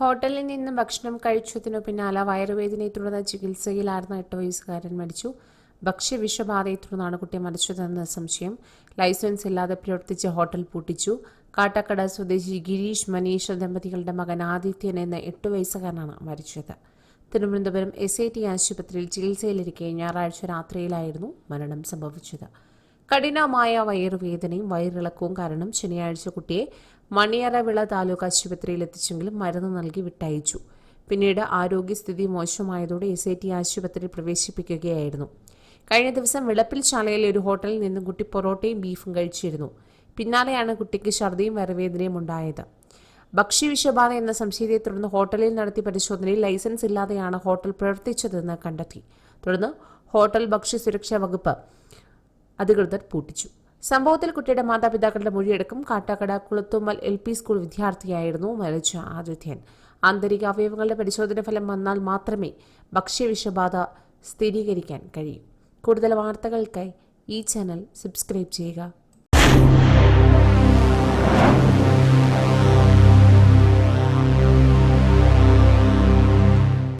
ഹോട്ടലിൽ നിന്ന് ഭക്ഷണം കഴിച്ചതിനു പിന്നാലെ വയറുവേദനയെ തുടർന്ന് ചികിത്സയിലായിരുന്ന എട്ട് വയസ്സുകാരൻ മരിച്ചു. ഭക്ഷ്യവിഷബാധയെ തുടർന്നാണ് കുട്ടി മരിച്ചതെന്ന സംശയം. ലൈസൻസ് ഇല്ലാതെ പ്രവർത്തിച്ച ഹോട്ടൽ പൂട്ടിച്ചു. കാട്ടക്കട സ്വദേശി ഗിരീഷ് മനീഷ് ദമ്പതികളുടെ മകൻ ആദിത്യൻ എന്ന എട്ട് വയസ്സുകാരനാണ് മരിച്ചത്. തിരുവനന്തപുരം എസ് ഐ ടി ആശുപത്രിയിൽ ചികിത്സയിലിരിക്കെ ഞായറാഴ്ച രാത്രിയിലായിരുന്നു മരണം സംഭവിച്ചത്. കഠിനമായ വയറുവേദനയും വയറിളക്കവും കാരണം ശനിയാഴ്ച കുട്ടിയെ മണിയറവിള താലൂക്ക് ആശുപത്രിയിൽ എത്തിച്ചെങ്കിലും മരുന്ന് നൽകി വിട്ടയച്ചു. പിന്നീട് ആരോഗ്യസ്ഥിതി മോശമായതോടെ എസ് ഐ ടി ആശുപത്രിയിൽ പ്രവേശിപ്പിക്കുകയായിരുന്നു. കഴിഞ്ഞ ദിവസം വിളപ്പിൽ ചാലയിലെ ഒരു ഹോട്ടലിൽ നിന്നും കുട്ടി പൊറോട്ടയും ബീഫും കഴിച്ചിരുന്നു. പിന്നാലെയാണ് കുട്ടിക്ക് ഛർദിയും വയറുവേദനയും ഉണ്ടായത്. ഭക്ഷ്യവിഷബാധ എന്ന സംശയത്തെ തുടർന്ന് ഹോട്ടലിൽ നടത്തിയ പരിശോധനയിൽ ലൈസൻസ് ഇല്ലാതെയാണ് ഹോട്ടൽ പ്രവർത്തിച്ചതെന്ന് കണ്ടെത്തി. തുടർന്ന് ഹോട്ടൽ ഭക്ഷ്യസുരക്ഷാ വകുപ്പ് അധികൃതർ പൂട്ടിച്ചു. സംഭവത്തിൽ കുട്ടിയുടെ മാതാപിതാക്കളുടെ മൊഴിയെടുക്കും Kattakada Kulathummal L P school വിദ്യാർത്ഥിയായിരുന്നു മരിച്ച ആദിത്യൻ ആന്തരിക അവയവങ്ങളുടെ പരിശോധന ഫലം വന്നാൽ മാത്രമേ ഭക്ഷ്യവിഷബാധ സ്ഥിരീകരിക്കാൻ കഴിയൂ. കൂടുതൽ വാർത്തകൾക്കായി ഈ ചാനൽ സബ്സ്ക്രൈബ് ചെയ്യുക.